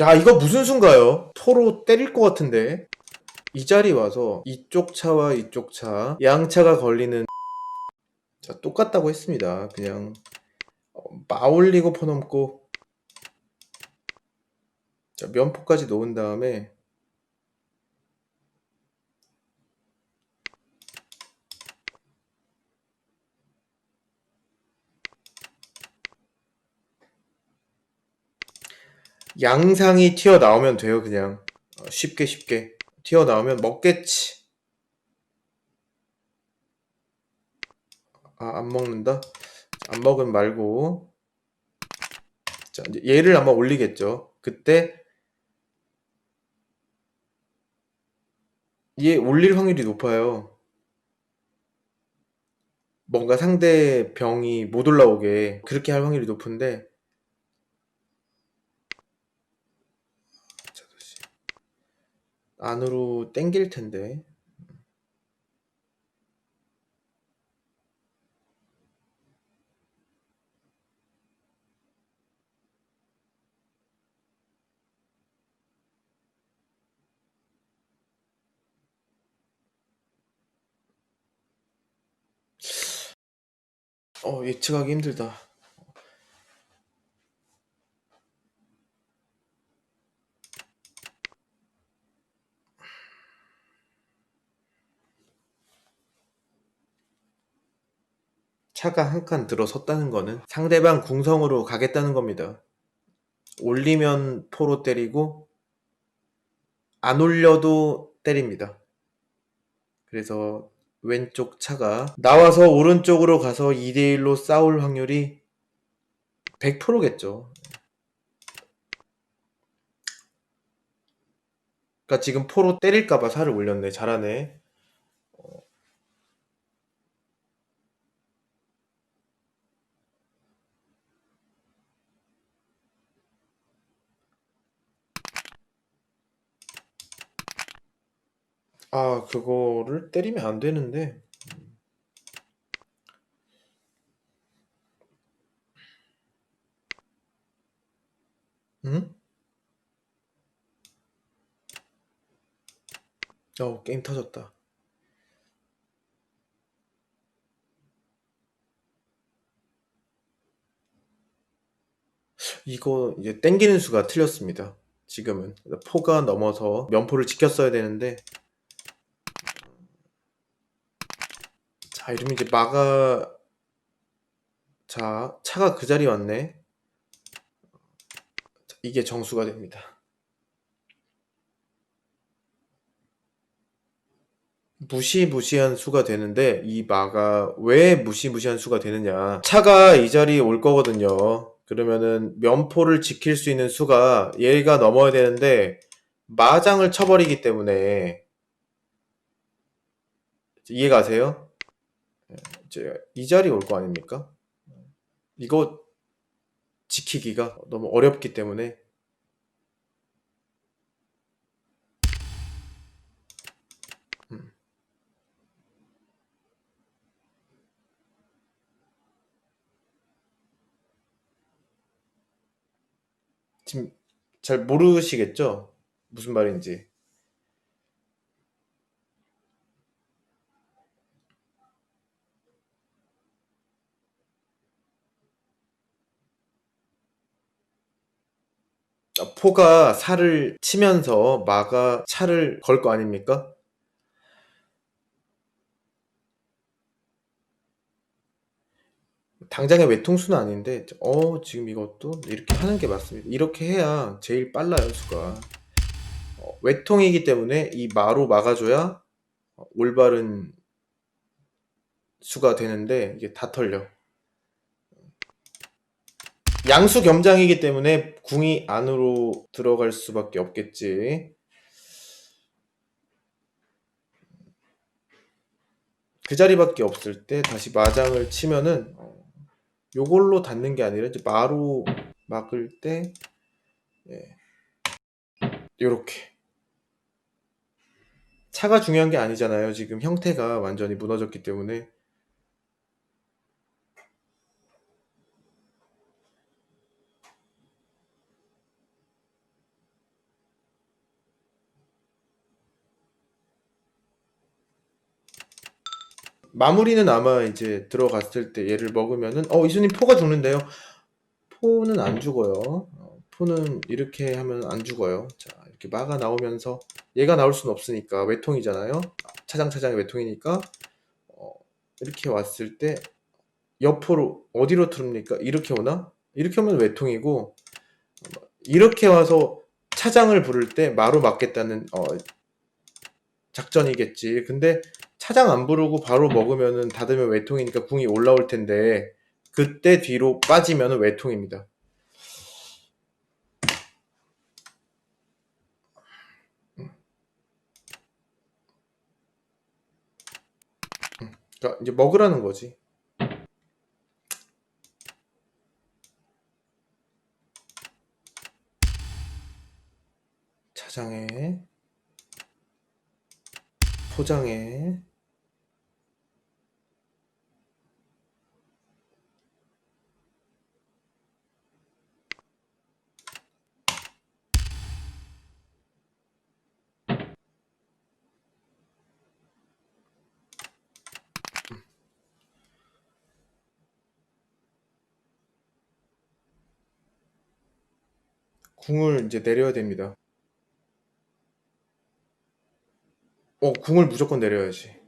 자, 이거 무슨 수인가요? 포로 때릴 것 같은데. 이 자리 와서 이쪽 차와 이쪽 차, 양차가 걸리는 자, 똑같다고 했습니다. 그냥 어, 마올리고 퍼넘고 자, 면포까지 놓은 다음에 양상이 튀어나오면 돼요, 그냥. 어, 쉽게 쉽게. 튀어나오면 먹겠지. 아, 안 먹는다? 안 먹은 말고. 자, 얘를 아마 올리겠죠. 그때 얘 올릴 확률이 높아요. 뭔가 상대 병이 못 올라오게 그렇게 할 확률이 높은데 자, 다시. 안으로 땡길 텐데 어 예측하기 힘들다. 차가 한 칸 들어섰다는 거는 상대방 궁성으로 가겠다는 겁니다. 올리면 포로 때리고 안 올려도 때립니다. 그래서 왼쪽 차가 나와서 오른쪽으로 가서 2대1로 싸울 확률이 100%겠죠. 그러니까 지금 포로 때릴까봐 살을 올렸네. 잘하네. 아, 그거를 때리면 안 되는데. 응? 어, 게임 터졌다. 이거 이제 땡기는 수가 틀렸습니다. 지금은 포가 넘어서 면포를 지켰어야 되는데 자 이러면 이제 마가 자 차가 그 자리에 왔네. 자, 이게 정수가 됩니다. 무시무시한 수가 되는데 이 마가 왜 무시무시한 수가 되느냐 차가 이 자리에 올 거거든요 그러면은 면포를 지킬 수 있는 수가 얘가 넘어야 되는데 마장을 쳐버리기 때문에 이해 가세요? 이제 이 자리에 올거 아닙니까? 이거 지키기가 너무 어렵기 때문에 음. 지금 잘 모르시겠죠? 무슨 말인지. 아, 포가 살을 치면서 마가 차를 걸 거 아닙니까? 당장의 외통수는 아닌데, 어, 지금 이것도 이렇게 하는 게 맞습니다. 이렇게 해야 제일 빨라요, 수가. 어, 외통이기 때문에 이 마로 막아줘야 어, 올바른 수가 되는데, 이게 다 털려. 양수 겸장이기 때문에 궁이 안으로 들어갈 수밖에 없겠지. 그 자리밖에 없을 때 다시 마장을 치면은 어, 요걸로 닿는 게 아니라 이제 마로 막을 때 예. 요렇게 차가 중요한 게 아니잖아요. 지금 형태가 완전히 무너졌기 때문에 마무리는 아마 이제 들어갔을 때 얘를 먹으면은 어 이수님 포가 죽는데요. 포는 안 죽어요. 어, 포는 이렇게 하면 안 죽어요. 자 이렇게 마가 나오면서 얘가 나올 수는 없으니까 외통이잖아요. 차장차장의 외통이니까 어, 이렇게 왔을 때 옆으로 어디로 틀습니까? 이렇게 오나? 이렇게 오면 외통이고 이렇게 와서 차장을 부를 때 마로 맞겠다는 어, 작전이겠지. 근데 차장 안 부르고 바로 먹으면은 닫으면 외통이니까 궁이 올라올 텐데 그때 뒤로 빠지면은 외통입니다. 그러니까 이제 먹으라는 거지. 차장에 포장에 궁을 이제 내려야 됩니다. 어, 궁을 무조건 내려야지.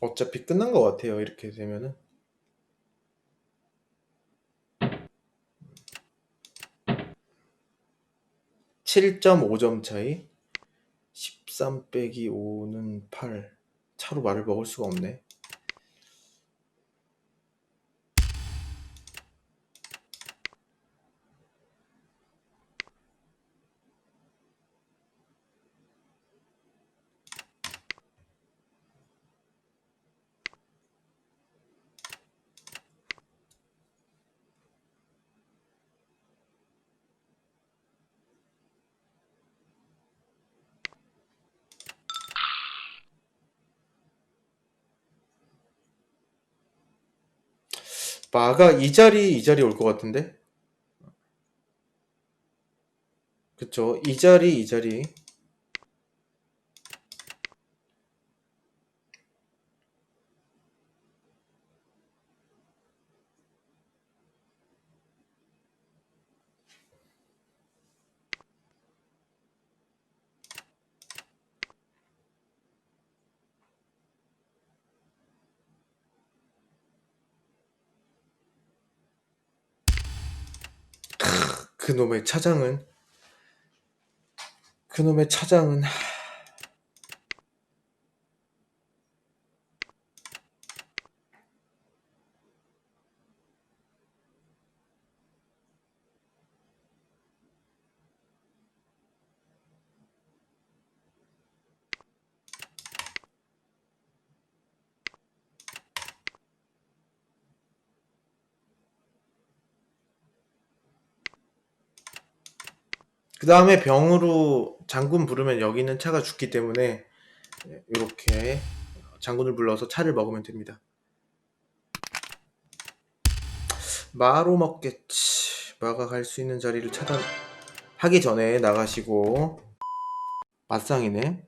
어차피 끝난 것 같아요. 이렇게 되면은. (7.5점) 차이 13 빼기 5는 8 차로 말을 먹을 수가 없네 마가 이 자리 이 자리 올 것 같은데? 그쵸? 이 자리 이 자리 그놈의 차장은 그놈의 차장은 그 다음에 병으로 장군 부르면 여기 있는 차가 죽기 때문에 이렇게 장군을 불러서 차를 먹으면 됩니다. 마로 먹겠지. 마가 갈 수 있는 자리를 차단하기 전에 나가시고 맞상이네.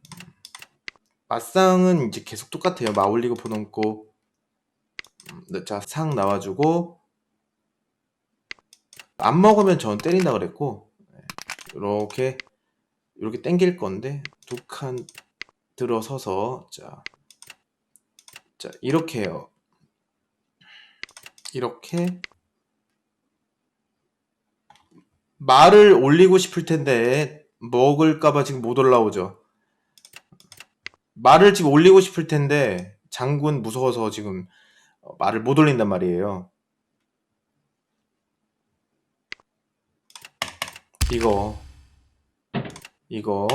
맞상은 이제 계속 똑같아요. 마 올리고 보넘고 음, 자, 상 나와주고 안 먹으면 전 때린다 그랬고 이렇게 이렇게 당길 건데 두 칸 들어서서 자, 자 이렇게요. 이렇게 말을 올리고 싶을 텐데 먹을까봐 지금 못 올라오죠. 말을 지금 올리고 싶을 텐데 장군 무서워서 지금 말을 못 올린단 말이에요. 이거 이거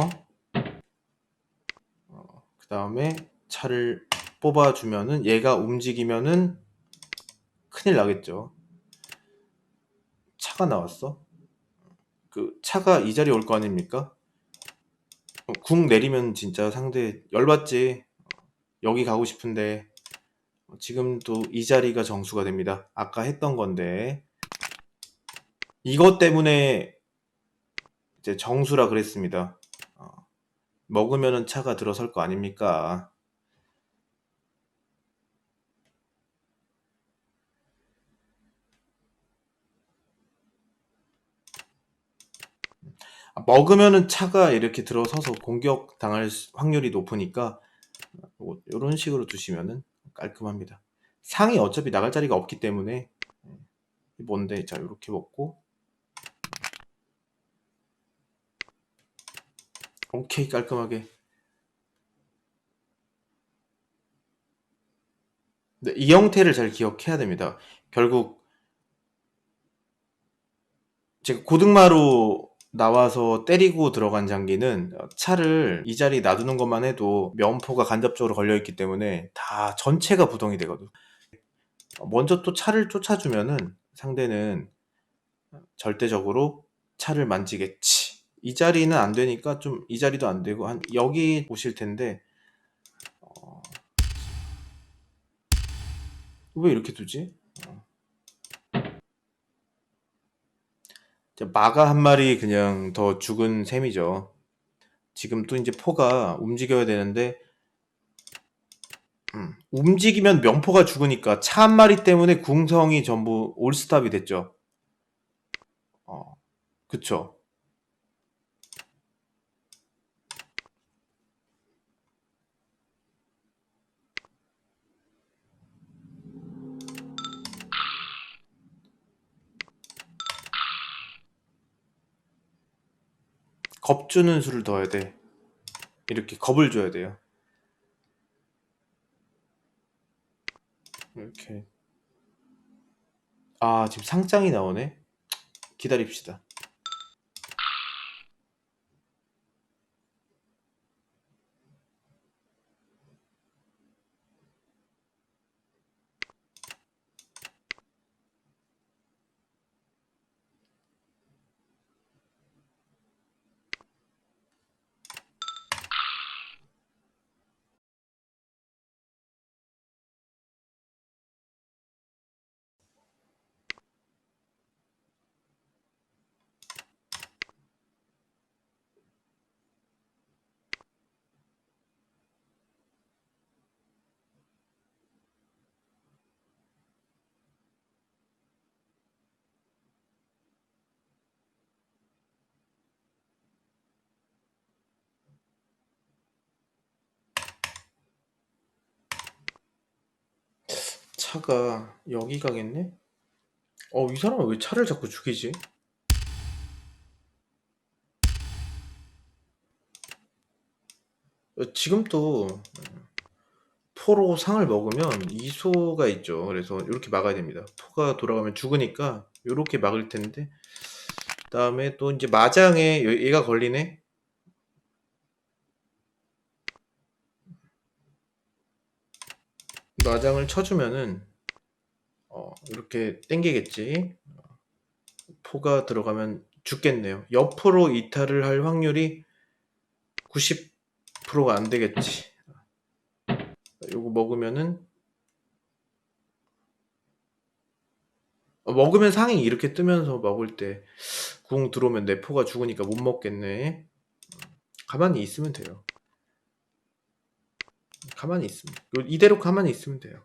어, 그 다음에 차를 뽑아주면은 얘가 움직이면은 큰일 나겠죠. 차가 나왔어. 그 차가 이 자리에 올 거 아닙니까? 어, 궁 내리면 진짜 상대 열받지. 여기 가고 싶은데 어, 지금도 이 자리가 정수가 됩니다. 아까 했던 건데 이것 때문에 이제 정수라 그랬습니다. 어, 먹으면은 차가 들어설 거 아닙니까? 먹으면은 차가 이렇게 들어서서 공격 당할 수- 확률이 높으니까 이런 식으로 두시면은 깔끔합니다. 상이 어차피 나갈 자리가 없기 때문에 이 뭔데 자 이렇게 먹고 오케이 깔끔하게 근데 이 형태를 잘 기억해야 됩니다. 결국 제가 고등마루 나와서 때리고 들어간 장기는 차를 이 자리에 놔두는 것만 해도 면포가 간접적으로 걸려있기 때문에 다 전체가 부동이 되거든. 먼저 또 차를 쫓아주면은 상대는 절대적으로 차를 만지겠지. 이 자리는 안 되니까 좀 이 자리도 안 되고 한 여기 오실 텐데 어... 왜 이렇게 두지? 어. 자, 마가 한 마리 그냥 더 죽은 셈이죠. 지금 또 이제 포가 움직여야 되는데 음, 움직이면 명포가 죽으니까 차 한 마리 때문에 궁성이 전부 올스탑이 됐죠. 어, 그쵸. 겁 주는 수를 넣어야 돼. 이렇게 겁을 줘야 돼요. 이렇게. 아, 지금 상장이 나오네. 기다립시다. 차가 여기 가겠네? 어, 이 사람은 왜 차를 자꾸 죽이지? 어, 지금 또 포로 상을 먹으면 이소가 있죠. 그래서 이렇게 막아야 됩니다. 포가 돌아가면 죽으니까 이렇게 막을 텐데 그다음에 또 이제 마장에 얘- 얘가 걸리네. 마장을 쳐주면은 어, 이렇게 땡기겠지. 포가 들어가면 죽겠네요. 옆으로 이탈을 할 확률이 90%가 안 되겠지. 요거 먹으면은 어, 먹으면 상이 이렇게 뜨면서 먹을 때 궁 들어오면 내 포가 죽으니까 못 먹겠네. 가만히 있으면 돼요. 가만히 있으면 요- 이대로 가만히 있으면 돼요.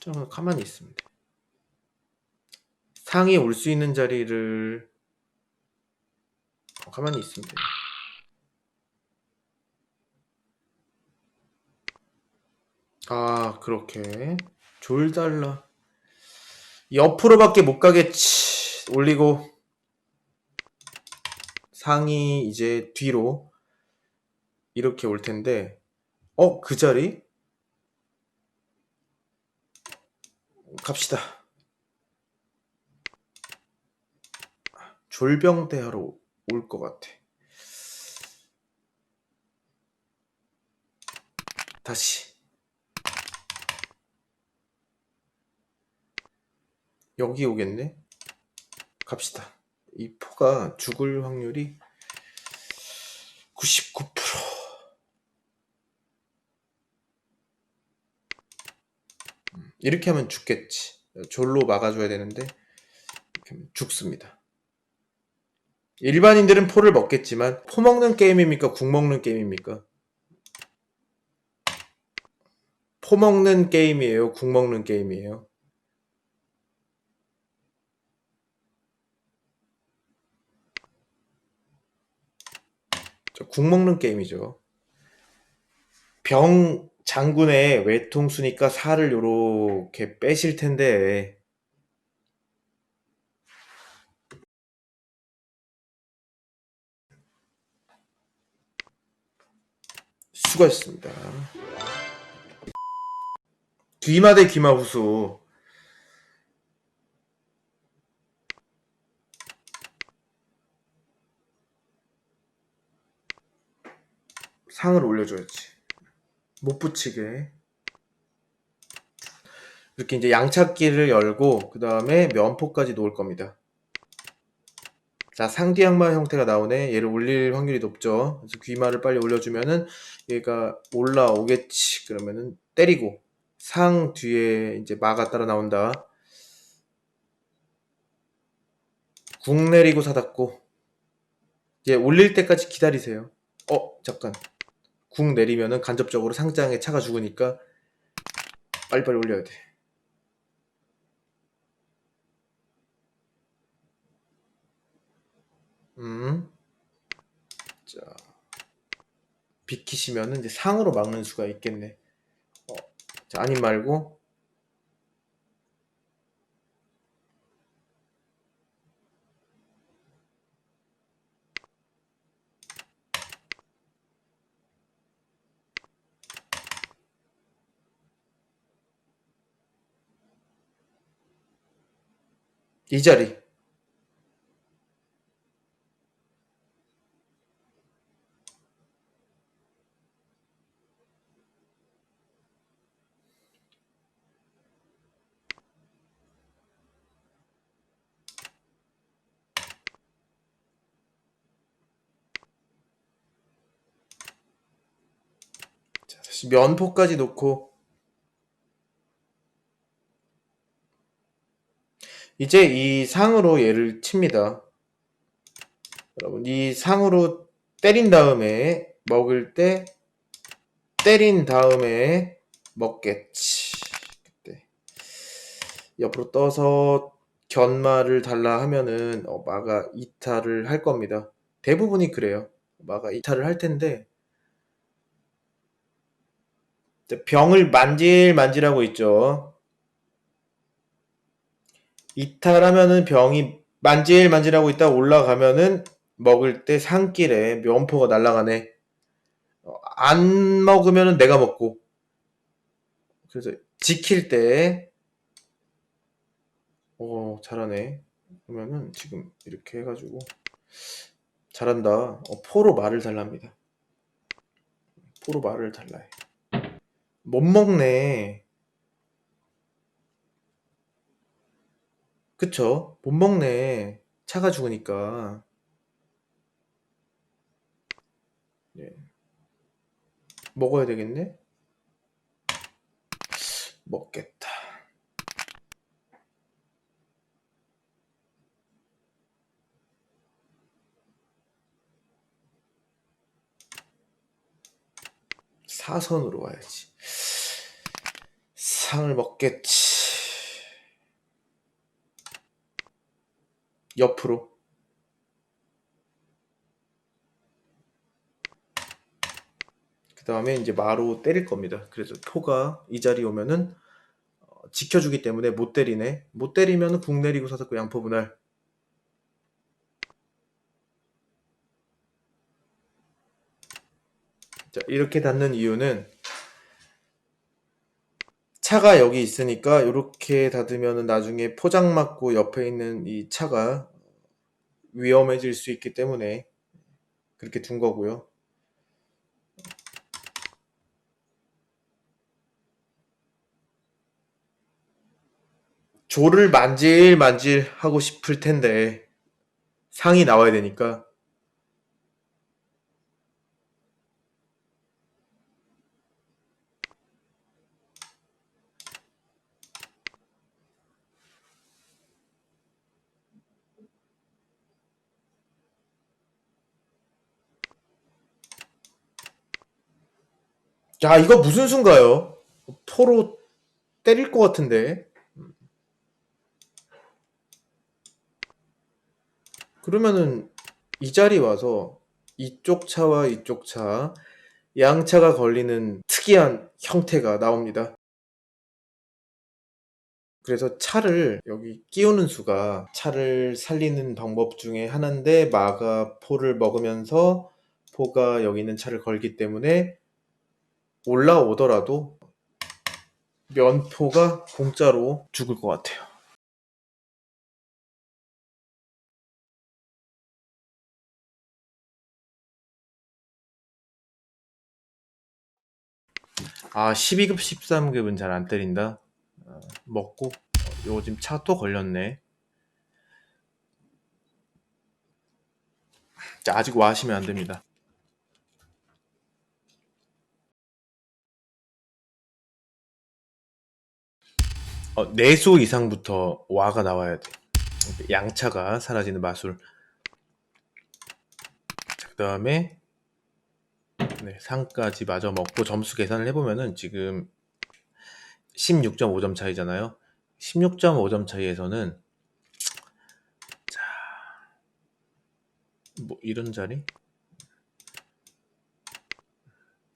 저 가만히 있으면 돼. 상이 올 수 있는 자리를 어, 가만히 있으면 돼요. 아, 그렇게. 졸달라. 옆으로밖에 못 가겠지. 올리고. 상이 이제 뒤로. 이렇게 올 텐데. 어, 그 자리? 갑시다. 졸병대하러 올 것 같아. 다시. 여기 오겠네? 갑시다. 이 포가 죽을 확률이 99%. 음, 이렇게 하면 죽겠지. 졸로 막아줘야 되는데 죽습니다. 일반인들은 포를 먹겠지만 포 먹는 게임입니까? 국 먹는 게임입니까? 포 먹는 게임이에요? 국 먹는 게임이에요? 국 먹는 게임이죠. 병 장군의 외통수니까 살을 요렇게 빼실 텐데 수고했습니다. 귀마 대 귀마 후수. 상을 올려줘야지. 못 붙이게. 이렇게 이제 양착기를 열고 그 다음에 면포까지 놓을 겁니다. 자 상디양마 형태가 나오네. 얘를 올릴 확률이 높죠. 그래서 귀마를 빨리 올려주면은 얘가 올라오겠지. 그러면은 때리고 상 뒤에 이제 마가 따라 나온다. 궁 내리고 사닫고 얘 올릴 때까지 기다리세요. 어 잠깐 궁 내리면은 간접적으로 상장에 차가 죽으니까 빨리빨리 올려야 돼. 음. 자. 비키시면은 이제 상으로 막는 수가 있겠네. 어. 자, 아님 말고 이 자리. 면포까지 놓고 이제 이 상으로 얘를 칩니다. 여러분, 이 상으로 때린 다음에 먹을 때 때린 다음에 먹겠지. 그때 옆으로 떠서 견마를 달라 하면은 어, 마가 이탈을 할 겁니다. 대부분이 그래요. 마가 이탈을 할 텐데 병을 만질만질하고 있죠. 이탈하면은 병이 만질만질하고 있다 올라가면은 먹을 때 산길에 면포가 날아가네. 어, 안 먹으면은 내가 먹고. 그래서 지킬 때, 어, 잘하네. 그러면은 지금 이렇게 해가지고 잘한다. 어, 포로 말을 달랍니다. 포로 말을 달라해. 못 먹네. 그쵸? 못 먹네. 차가 죽으니까. 예. 먹어야 되겠네? 먹겠다. 사선으로 와야지. 상을 먹겠지. 옆으로. 그 다음에 이제 마로 때릴 겁니다. 그래서 포가 이 자리에 오면은 어, 지켜주기 때문에 못 때리네. 못 때리면은 궁 내리고 사서 그 양포 분할. 자, 이렇게 닫는 이유는 차가 여기 있으니까 이렇게 닫으면은 나중에 포장 맞고 옆에 있는 이 차가 위험해질 수 있기 때문에 그렇게 둔 거고요. 조를 만질 만질 하고 싶을 텐데 상이 나와야 되니까 자, 이거 무슨 수인가요? 포로 때릴 것 같은데. 그러면은 이 자리 와서 이쪽 차와 이쪽 차, 양차가 걸리는 특이한 형태가 나옵니다. 그래서 차를 여기 끼우는 수가 차를 살리는 방법 중에 하나인데 마가 포를 먹으면서 포가 여기 있는 차를 걸기 때문에 올라오더라도 면포가 공짜로 죽을 것 같아요. 아, 12급, 13급은 잘 안 때린다. 어, 먹고, 어, 요거 지금 차 또 걸렸네. 자, 아직 와시면 안 됩니다. 어, 내수 이상부터 와가 나와야 돼. 양차가 사라지는 마술. 그 다음에 네, 상까지 마저 먹고 점수 계산을 해보면은 지금 16.5점 차이잖아요. 16.5점 차이에서는 자, 뭐 이런 자리?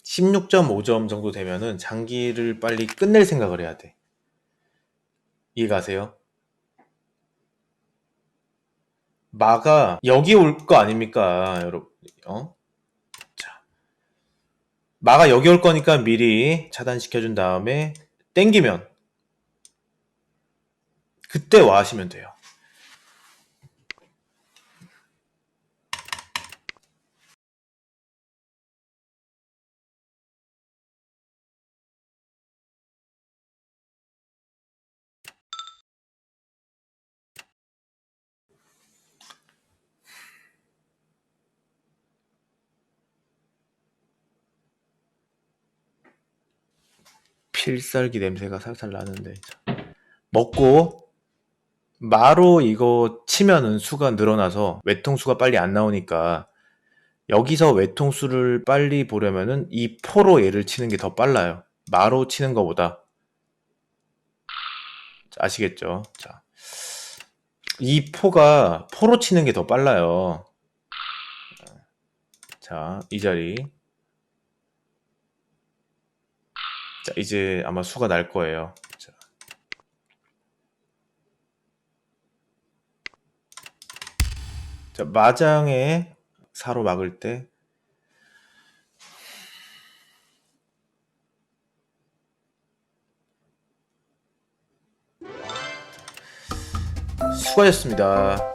16.5점 정도 되면은 장기를 빨리 끝낼 생각을 해야 돼. 이해 가세요? 마가 여기 올 거 아닙니까, 여러분? 어? 자, 마가 여기 올 거니까 미리 차단시켜준 다음에 땡기면 그때 와 하시면 돼요. 필살기 냄새가 살살 나는데 자, 먹고 마로 이거 치면은 수가 늘어나서 외통수가 빨리 안 나오니까 여기서 외통수를 빨리 보려면은 이 포로 얘를 치는 게 더 빨라요. 마로 치는 것보다 자, 아시겠죠? 자, 이 포가 포로 치는 게 더 빨라요. 자, 이 자리. 자, 이제 아마 수가 날 거예요. 자. 자, 마장에 사로 막을 때 수고하셨습니다.